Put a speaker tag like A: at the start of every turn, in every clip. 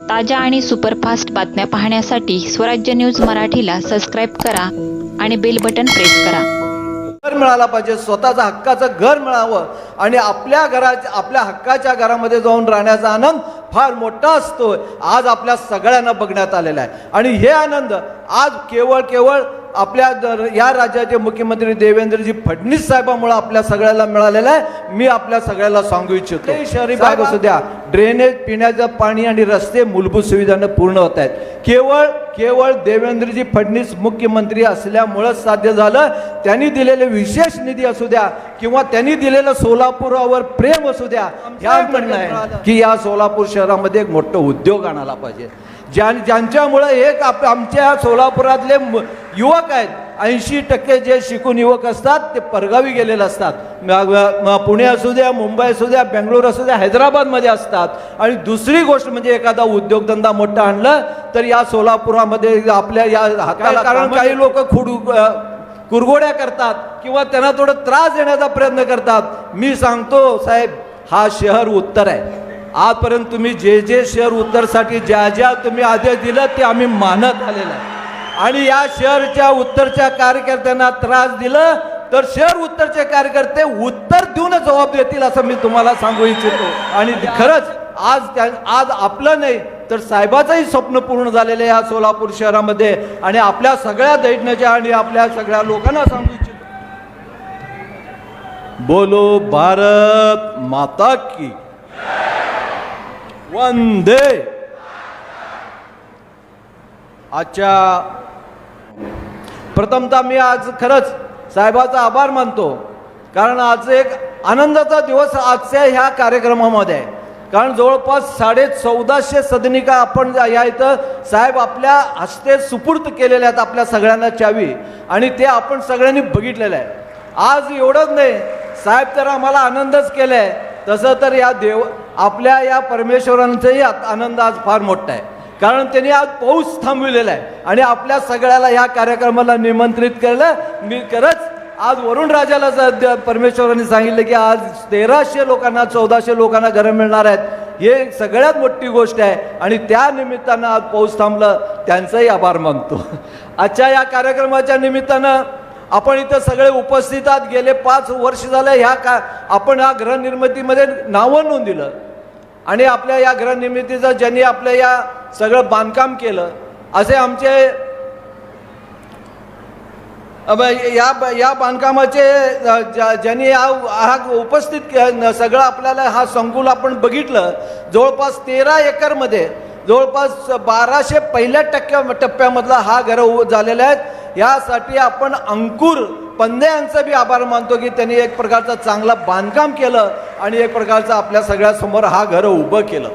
A: ताज्या आणि सुपरफास्ट बातम्या पाहण्यासाठी स्वराज्य न्यूज मराठीला सबस्क्राईब करा आणि बेल बटन प्रेस करा.
B: घर मिळाला पाहिजे स्वतःचा हक्काचं घर मिळावं आणि आपल्या घराच्या आपल्या हक्काच्या घरामध्ये जाऊन राहण्याचा आनंद फार मोठा असतो आज आपल्या सगळ्यांना बघण्यात आलेला आहे. आणि हे आनंद आज केवळ केवळ आपल्या या राज्याचे मुख्यमंत्री देवेंद्रजी फडणवीस साहेबांमुळे आपल्या सगळ्याला मिळालेला आहे. मी आपल्या सगळ्याला सांगू इच्छितो. शहरी भाग असू द्या. ड्रेनेज पिण्याचं पाणी आणि रस्ते मूलभूत सुविधांना पूर्ण होत आहेत. केवळ केवळ देवेंद्रजी फडणवीस मुख्यमंत्री असल्यामुळंच साध्य झालं. त्यांनी दिलेले विशेष निधी असू द्या किंवा त्यांनी दिलेलं सोलापुरावर प्रेम असू द्या ह्या म्हणणं आहे की या सोलापूर शहरामध्ये एक मोठं उद्योग आणायला पाहिजे. ज्या ज्यांच्यामुळं एक आप आमच्या सोलापुरातले युवक आहेत ऐंशी टक्के जे शिकून युवक असतात ते परगावी गेलेले असतात. पुणे असू द्या मुंबई असू द्या बेंगलोर असू द्या हैदराबादमध्ये असतात. आणि दुसरी गोष्ट म्हणजे एखादा उद्योगधंदा मोठा आणलं तर या सोलापुरामध्ये आपल्या या हाताला कारण काही लोक खुडू अ, कुरघोड्या करतात किंवा त्यांना थोडं त्रास देण्याचा प्रयत्न करतात. मी सांगतो साहेब हा शहर उत्तर आहे. आजपर्यंत तुम्ही जे जे शहर उत्तरसाठी ज्या ज्या तुम्ही आदेश दिलं ते आम्ही मानत आलेलं आहे. आणि या शहरच्या उत्तरच्या कार्यकर्त्यांना त्रास दिला तर शहर उत्तरचे कार्यकर्ते उत्तर देऊनच जबाब देतील असं मी तुम्हाला सांगू इच्छितो. आणि खरंच आज त्या आज आपलं नाही तर साहेबाचंही स्वप्न पूर्ण झालेलं आहे या सोलापूर शहरामध्ये. आणि आपल्या सगळ्या दैटण्याच्या आणि आपल्या सगळ्या लोकांना सांगू इच्छितो. बोलो भारत माता की. वंदे. आजच्या प्रथमतः मी आज खरंच साहेबाचा आभार मानतो. कारण आज एक आनंदाचा दिवस आजच्या ह्या कार्यक्रमामध्ये आहे. कारण जवळपास साडे चौदाशे सदनिका आपण या इथं साहेब आपल्या हस्ते सुपूर्त केलेल्या आहेत आपल्या सगळ्यांना चावी. आणि ते आपण सगळ्यांनी बघितलेलं आहे. आज एवढंच नाही साहेब तर आम्हाला आनंदच केला आहे तसं तर या देव आपल्या या परमेश्वरांचाही आनंद आज फार मोठा आहे. कारण त्यांनी आज पाऊस थांबविलेला आहे. आणि आपल्या सगळ्याला ह्या कार्यक्रमाला निमंत्रित केलं. मी खरंच आज वरुण राजाला द- परमेश्वरांनी सांगितलं की आज तेराशे लोकांना चौदाशे लोकांना घरं मिळणार आहेत. हे सगळ्यात मोठी गोष्ट आहे. आणि त्या निमित्तानं आज पाऊस थांबलं. त्यांचाही आभार मानतो. आजच्या या कार्यक्रमाच्या निमित्तानं आपण इथं सगळे उपस्थित आहात. गेले पाच वर्ष झालं ह्या का आपण ह्या गृहनिर्मितीमध्ये नावं नोंद दिलं आणि आपल्या या गृहनिर्मितीचं ज्यांनी आपलं या सगळं बांधकाम केलं असे आमचे या या बांधकामाचे ज्या- ज्यांनी हा हा उपस्थित सगळं आपल्याला हा संकुल आपण बघितलं जवळपास तेरा एकरमध्ये जवळपास बाराशे पहिल्या टक्क्या टप्प्यामधला हा घर झालेला आहे यासाठी आपण अंकुर पंदे यांचा बी आभार मानतो की त्यांनी एक प्रकारचं चांगलं बांधकाम केलं आणि एक प्रकारचं आपल्या सगळ्यासमोर हा घर उभं केलं.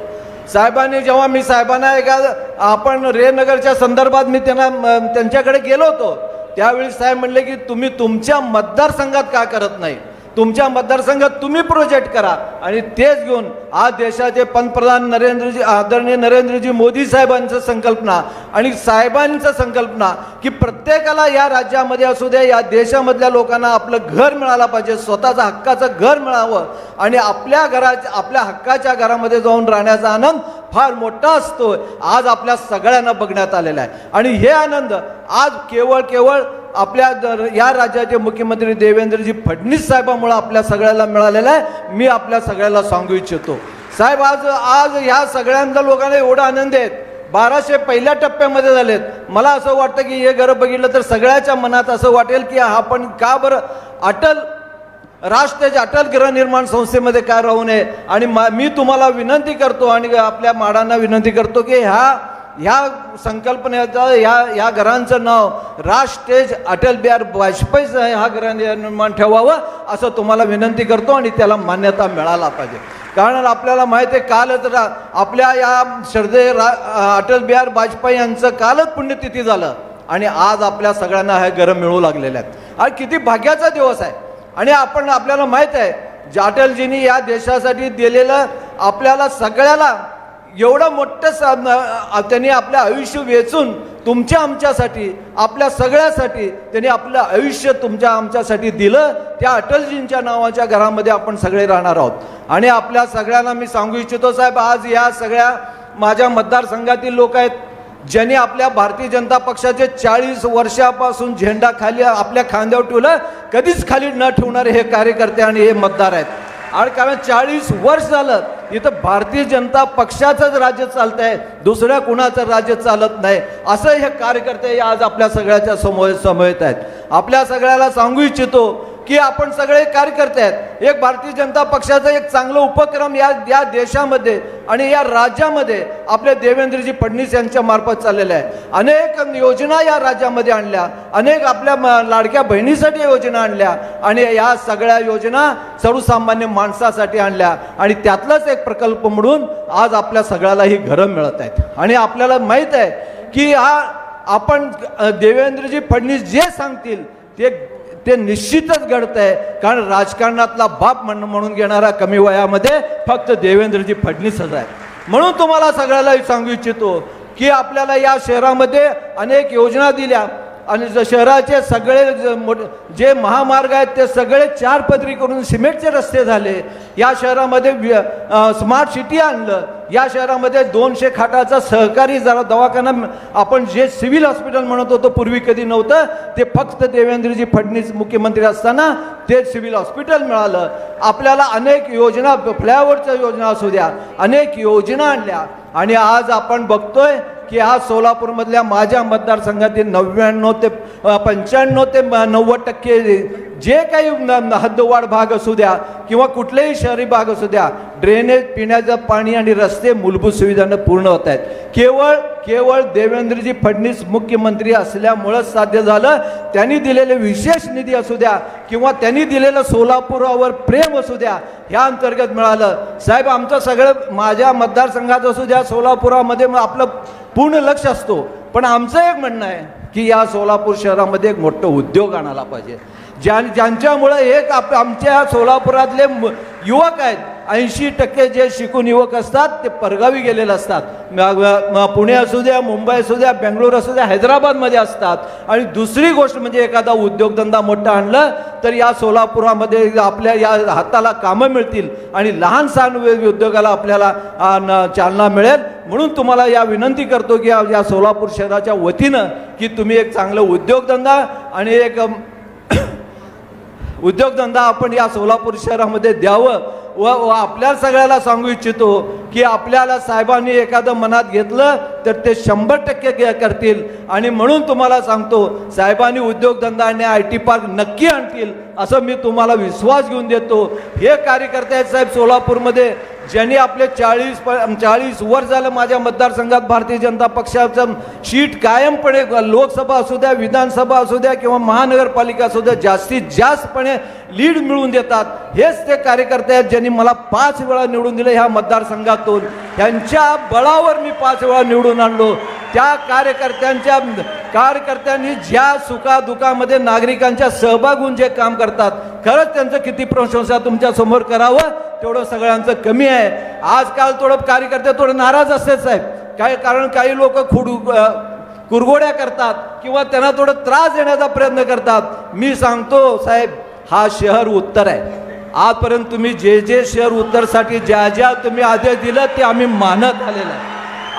B: साहेबांनी जेव्हा मी साहेबांना एका आपण रेनगरच्या संदर्भात मी त्यांना त्यांच्याकडे गेलो होतो. त्यावेळी साहेब म्हणले की तुम्ही तुमच्या मतदारसंघात का करत नाही? तुमच्या मतदारसंघात तुम्ही प्रोजेक्ट करा. आणि तेच घेऊन आज देशाचे पंतप्रधान नरेंद्रजी आदरणीय नरेंद्रजी मोदी साहेबांचं संकल्पना आणि साहेबांचं संकल्पना की प्रत्येकाला या राज्यामध्ये असू द्या या देशामधल्या लोकांना आपलं घर मिळालं पाहिजे स्वतःचं हक्काचं घर मिळावं आणि आपल्या घराच्या आपल्या हक्काच्या घरामध्ये जाऊन राहण्याचा आनंद फार मोठा असतो आज आपल्या सगळ्यांना बघण्यात आलेला आहे. आणि हे आनंद आज केवळ केवळ आपल्या या राज्याचे मुख्यमंत्री देवेंद्रजी फडणवीस साहेबामुळे आपल्या सगळ्याला मिळालेलं आहे मी आपल्या सगळ्याला सांगू इच्छितो. साहेब आज आज ह्या सगळ्यांचा लोकांना एवढा आनंद आहेत बाराशे पहिल्या टप्प्यामध्ये झालेत. मला असं वाटतं की हे घरं बघितलं तर सगळ्याच्या मनात असं वाटेल की आपण का बरं अटल राष्ट्रज अटल गृहनिर्माण संस्थेमध्ये काय राहू नये? आणि मा मी तुम्हाला विनंती करतो आणि आपल्या माडांना विनंती करतो की ह्या ह्या संकल्पनेचं ह्या ह्या घरांचं नाव राष्ट्रेज अटल बिहार वाजपेयी हा निर्माण ठेवावं असं तुम्हाला विनंती करतो आणि त्याला मान्यता मिळाला पाहिजे. कारण आपल्याला माहिती आहे कालच रा आपल्या या श्रद्धे रा अटल बिहार वाजपेयी यांचं कालच पुण्यतिथी झालं आणि आज आपल्या सगळ्यांना हे घरं मिळू लागलेले आहेत. हा किती भाग्याचा दिवस आहे. आणि आपण आपल्याला माहीत आहे जे अटलजींनी या देशासाठी दिलेलं आपल्याला सगळ्याला एवढं मोठं स- त्यांनी आपलं आयुष्य वेचून तुमच्या आमच्यासाठी आपल्या सगळ्यासाठी त्यांनी आपलं आयुष्य तुमच्या आमच्यासाठी दिलं त्या अटलजींच्या नावाच्या घरामध्ये आपण सगळे राहणार आहोत. आणि आपल्या सगळ्यांना मी सांगू इच्छितो साहेब आज या सगळ्या माझ्या मतदारसंघातील लोक आहेत ज्यांनी आपल्या भारतीय जनता पक्षाचे चाळीस वर्षापासून झेंडा खाली आपल्या खांद्यावर ठेवलं कधीच खाली न ठेवणारे हे कार्यकर्ते आणि हे मतदार आहेत. आणि कारण चाळीस वर्ष झालं इथं भारतीय जनता पक्षाचंच राज्य चालत आहे दुसऱ्या कुणाचं राज्य चालत नाही. असं हे कार्यकर्ते आज आपल्या सगळ्याच्या समोर समवेत आहेत. आपल्या सगळ्याला सांगू इच्छितो की आपण सगळे कार्यकर्ते आहेत. एक भारतीय जनता पक्षाचा एक चांगला उपक्रम या या देशामध्ये आणि या राज्यामध्ये आपले देवेंद्रजी फडणवीस यांच्या मार्फत चाललेला आहे. अनेक योजना या राज्यामध्ये आणल्या. अनेक आपल्या म- लाडक्या बहिणीसाठी योजना आणल्या आणि या सगळ्या योजना सर्वसामान्य माणसासाठी आणल्या आणि त्यातलाच एक प्रकल्प म्हणून आज आपल्या सगळ्याला ही घरं मिळत आहेत. आणि आपल्याला माहीत आहे की हा आपण देवेंद्रजी फडणवीस जे सांगतील ते ते निश्चितच घडत आहे कारण राजकारणातला बाप म्हण म्हणून घेणारा कमी वयामध्ये फक्त देवेंद्रजी फडणीसच आहे म्हणून तुम्हाला सगळ्याला सांगू इच्छितो की आपल्याला या शहरामध्ये अनेक योजना दिल्या. आणि ज- शहराचे सगळे जे महामार्ग आहेत ते सगळे चार पदरी करून सिमेंटचे रस्ते झाले. या शहरामध्ये स्मार्ट सिटी आणलं. या शहरामध्ये दोनशे खाटाचा सहकारी जरा दवाखाना आपण जे सिव्हिल हॉस्पिटल म्हणत होतो पूर्वी कधी नव्हतं ते फक्त देवेंद्रजी फडणवीस मुख्यमंत्री असताना ते सिव्हिल हॉस्पिटल मिळालं. आपल्याला अनेक योजना फ्लायओव्हरच्या योजना असू द्या अनेक योजना आणल्या. आणि आज आपण बघतोय की हा सोलापूरमधल्या माझ्या मतदारसंघातील नव्याण्णव ते पंच्याण्णव ते नव्वद टक्के जे काही हद्दवाढ भाग असू द्या किंवा कुठलेही शहरी भाग असू द्या ड्रेनेज पिण्याचं पाणी आणि रस्ते मूलभूत सुविधांना पूर्ण होत आहेत. केवळ केवळ देवेंद्रजी फडणवीस मुख्यमंत्री असल्यामुळंच साध्य झालं. त्यांनी दिलेले विशेष निधी असू द्या किंवा त्यांनी दिलेलं सोलापुरावर प्रेम असू द्या ह्या अंतर्गत मिळालं. साहेब आमचं सगळं माझ्या मतदारसंघात असू द्या सोलापुरामध्ये मग आपलं पूर्ण लक्ष असतो. पण आमचं एक म्हणणं आहे की या सोलापूर शहरामध्ये एक मोठं उद्योग आणायला पाहिजे. ज्या ज्यांच्यामुळं एक आप आमच्या सोलापुरातले युवक आहेत. ऐंशी टक्के जे शिकून युवक असतात ते परगावी गेलेले असतात. पुणे असू द्या मुंबई असू द्या बेंगलोर असू द्या हैदराबादमध्ये असतात. आणि दुसरी गोष्ट म्हणजे एखादा उद्योगधंदा मोठा आणलं तर या सोलापुरामध्ये आपल्या या हाताला कामं मिळतील. आणि लहान सहान उद्योगाला आपल्याला न- चालना मिळेल. म्हणून तुम्हाला या विनंती करतो की या सोलापूर शहराच्या वतीनं की तुम्ही एक चांगलं उद्योगधंदा आणि एक उद्योगधंदा आपण या सोलापूर शहरामध्ये द्यावं व व आपल्या सगळ्याला सांगू इच्छितो की आपल्याला साहेबांनी एखादं मनात घेतलं तर ते शंभर टक्के करतील. आणि म्हणून तुम्हाला सांगतो साहेबांनी उद्योगधंदा आणि आय टी पार्क नक्की आणतील असं मी तुम्हाला विश्वास घेऊन देतो. हे कार्यकर्ते आहेत साहेब सोलापूरमध्ये ज्यांनी आपले चाळीस चाळीस वर्ष झालं माझ्या मतदारसंघात भारतीय जनता पक्षाचं शीट कायमपणे लोकसभा असू द्या विधानसभा असू द्या किंवा महानगरपालिका असू द्या जास्तीत जास्तपणे लीड मिळवून देतात. हेच ते कार्यकर्ते आहेत ज्यांनी मला पाच वेळा निवडून दिले ह्या मतदारसंघातून. त्यांच्या बळावर मी पाच वेळा निवडून आणलो. त्या कार्यकर्त्यांच्या कार्यकर्त्यांनी ज्या सुखादुखामध्ये नागरिकांच्या सहभाग होऊन जे काम करतात खरंच त्यांचं किती प्रशंसा तुमच्यासमोर करावं तेवढं सगळ्यांचं कमी आहे. आजकाल थोडं कार्यकर्ते थोडं नाराज असते साहेब. काय कारण काही लोक खुडू कुरगोड्या कुरघोड्या करतात किंवा त्यांना थोडं त्रास देण्याचा प्रयत्न करतात. मी सांगतो साहेब हा शहर उत्तर आहे. आजपर्यंत तुम्ही जे जे शहर उत्तरसाठी ज्या ज्या तुम्ही आदेश दिलं ते आम्ही मानत आलेलं आहे.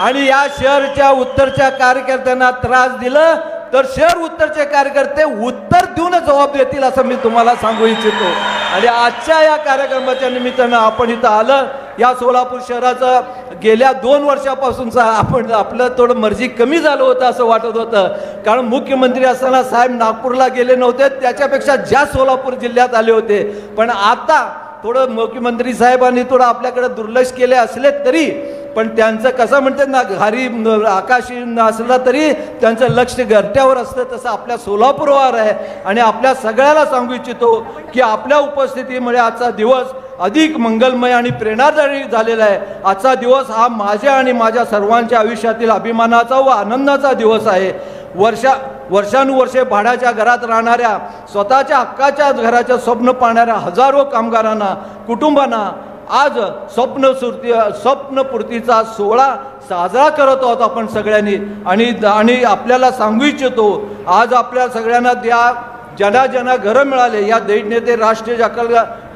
B: आणि या शहरच्या उत्तरच्या कार्यकर्त्यांना त्रास दिलं तर शहर उत्तरचे कार्यकर्ते उत्तर देऊनच जबाब देतील असं मी तुम्हाला सांगू इच्छितो. आणि आजच्या या कार्यक्रमाच्या निमित्तानं आपण इथं आलं. या सोलापूर शहराचं गेल्या दोन वर्षापासूनचा आपण आपलं थोडं मर्जी कमी झालं होतं असं वाटत होतं. कारण मुख्यमंत्री असताना साहेब नागपूरला गेले नव्हते त्याच्यापेक्षा ज्या सोलापूर जिल्ह्यात आले होते. पण आता थोडं मुख्यमंत्री साहेबांनी थोडं आपल्याकडे दुर्लक्ष केले असले तरी पण त्यांचं कसं म्हणतात ना घारी आकाशी असला तरी त्यांचं लक्ष घरट्यावर असतं तसं आपल्या सोलापूरवर आहे. आणि आपल्या सगळ्याला सांगू इच्छितो की आपल्या उपस्थितीमुळे आजचा दिवस अधिक मंगलमय आणि प्रेरणादायी झालेला आहे. आजचा दिवस हा माझ्या आणि माझ्या सर्वांच्या आयुष्यातील अभिमानाचा व आनंदाचा दिवस आहे. वर्षा वर्षानुवर्षे भाड्याच्या घरात राहणाऱ्या स्वतःच्या हक्काच्या घराचं स्वप्न पाहणाऱ्या हजारो कामगारांना कुटुंबांना आज स्वप्न सुरती स्वप्नपूर्तीचा सोहळा साजरा करत आहोत आपण सगळ्यांनी. आणि आणि आपल्याला सांगू इच्छितो आज आपल्या सगळ्यांना त्या ज्यांना ज्यांना घरं मिळाले या दैट नेते राष्ट्रीय जाकल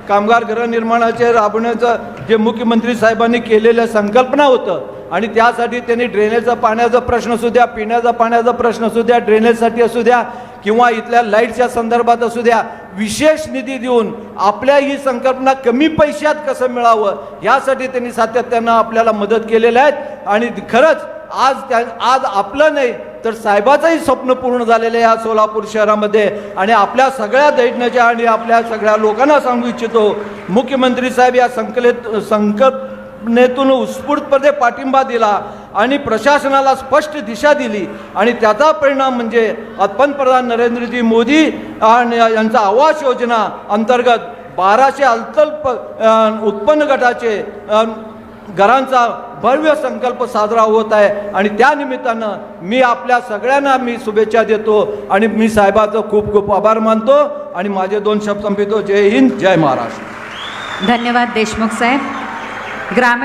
B: कामगार गृहनिर्माणाचे राबवण्याचं जे मुख्यमंत्री साहेबांनी केलेल्या संकल्पना होतं आणि त्यासाठी त्यांनी ड्रेनेजचा पाण्याचा प्रश्न असू द्या पिण्याचा पाण्याचा प्रश्न असू द्या ड्रेनेजसाठी असू द्या किंवा इथल्या लाईटच्या संदर्भात असू द्या विशेष निधी देऊन आपल्या ही संकल्पना कमी पैशात कसं मिळावं यासाठी त्यांनी सातत्यानं आपल्याला मदत केलेल्या आहेत आणि खरंच आज त्या आज आपलं नाही तर साहेबाचंही स्वप्न पूर्ण झालेलं आहे या सोलापूर शहरामध्ये. आणि आपल्या सगळ्या दैन्याच्या आणि आपल्या सगळ्या लोकांना सांगू इच्छितो मुख्यमंत्री साहेब या संकलित नेतून उत्स्फूर्तपणे पाठिंबा दिला आणि प्रशासनाला स्पष्ट दिशा दिली. आणि त्याचा परिणाम म्हणजे पंतप्रधान नरेंद्रजी मोदी आणि यांचा आवास योजना अंतर्गत बाराशे अल्प उत्पन्न गटाचे घरांचा भव्य संकल्प साजरा होत आहे. आणि त्यानिमित्तानं मी आपल्या सगळ्यांना मी शुभेच्छा देतो आणि मी साहेबाचं खूप खूप आभार मानतो आणि माझे दोन शब्द संपितो जय हिंद जय महाराष्ट्र.
C: धन्यवाद देशमुख साहेब. গ্রামের